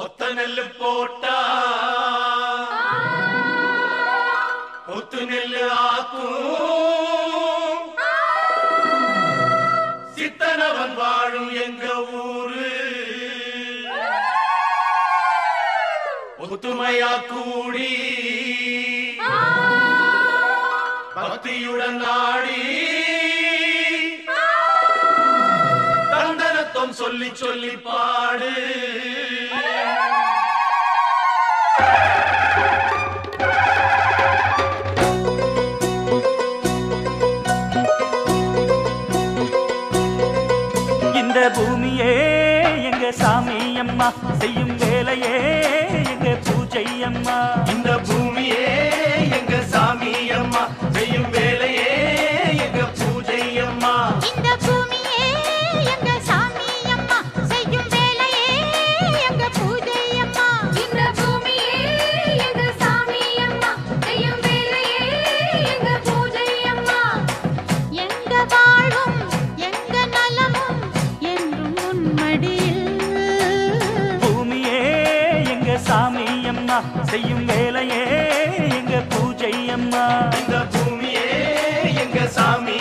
ஒத்த நெல்லு போட்டா. ஒத்து நெல்லு ஆக்கும். சித்தனவன் வாழும் எங்க ஊரு. ஒத்துமையா கூடி. பக்தியுடன் ஆடி. தந்தனத்தம் சொல்லி சொல்லி பாடு. இந்த பூமியே எங்க சாமி அம்மா செய்யும் வேலையே எங்க பூஜை அம்மா. இந்த பூமியே எங்க சாமி அம்மா செய்யும் வேலையே எங்க பூஜை அம்மா. இந்த பூமியே அம்மா செய்யும் வேலையே எங்க பூஜை அம்மா. இந்த பூமியே எங்க சாமி